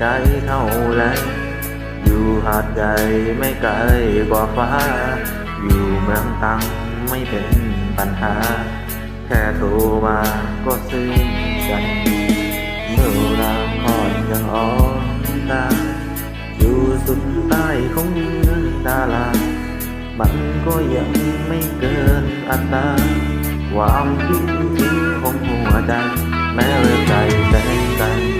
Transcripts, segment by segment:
เท่าไรอยู่หาดใหญ่ไม่ไกลกว่าฟ้า อยู่เมืองตังไม่เป็นปัญหา แค่โทรมาก็ซึ้งใจเมื่อรางคอนยังอ่อนตา อยู่สุดใต้ของเมืองดารามันก็ยังไม่เกินอัตราความคิดถึงของหัวใจ แม้ว่าใจแสนไกลแค่ไหน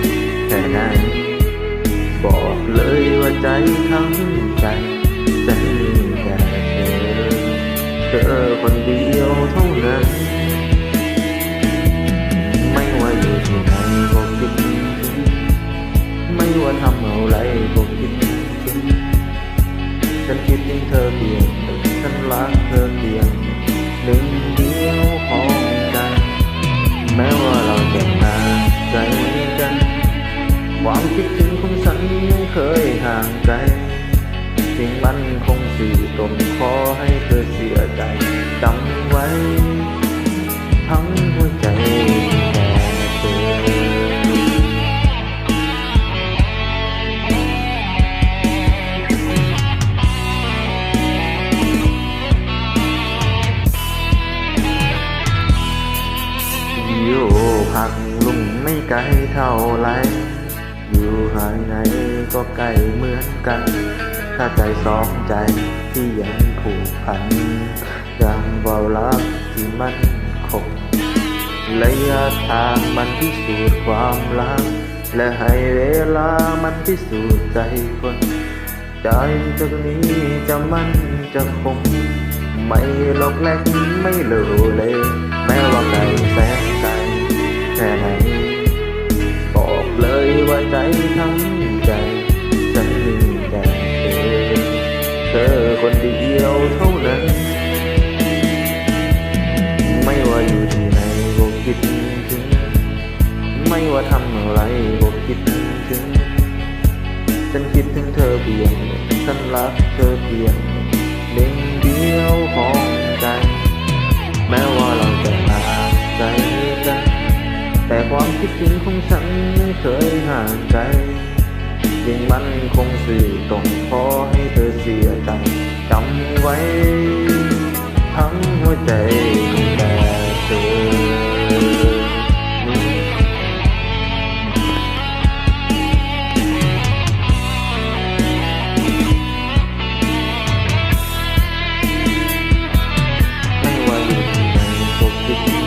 บอกเลยว่าใจทั้งใจ เคยห่างไกลสิ่งมันคงสื่อตรงขอให้เธอเสียใจจำไว้ ทั้งหัวใจแค่เธออยู่ผักลุงไม่ไกลเท่าไร อยู่หางไหนก็ใกล้เหมือนกัน ถ้าใจสองใจที่ยังผูกพันยังเบารักที่มันคงระยะทางมันพิสูจน์ความรัก และให้เวลามันพิสูจน์ใจคน ใจจากนี้จะมั่นจะคง ไม่หลอกแหลกไม่เลวเลย คนเดียวเท่านั้น ไม่ว่าอยู่ที่ไหนก็คิดถึง ไม่ว่าทำอะไรก็คิดถึง ฉันคิดถึงเธอเพียง ฉันรักเธอเพียงหนึ่งเดียวของใจ แม้ว่าเราจะห่างไกลกัน แต่ความคิดถึงของฉันไม่เคยห่างไกลยิ่งมันคงสื่อตรงพอให้เธอเสียใจ จำไว้ทั้งหัวใจแต่เธอไม่ว่าทำไหนก็คิดถึง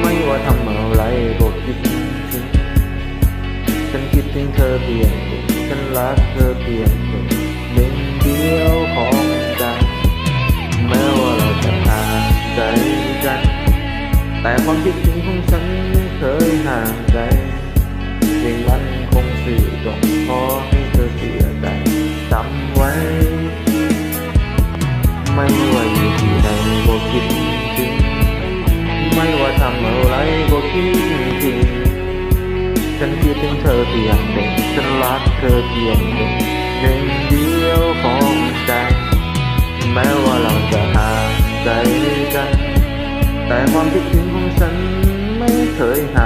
ไม่ว่าทำอะไรก็คิดถึงฉันคิดถึงเธอเพียงหนึ่งฉันรักเธอเพียง คิดถึงไม่ว่าทำอะไรก็คิดถึงฉันคิดถึงเธอเพียงหนึ่งฉันรักเธอเพียงหนึ่งหนึ่งเดียวของใจ แม้ว่าเราจะห่างไกลกัน แต่ความคิดถึงของฉันไม่เคยห่าง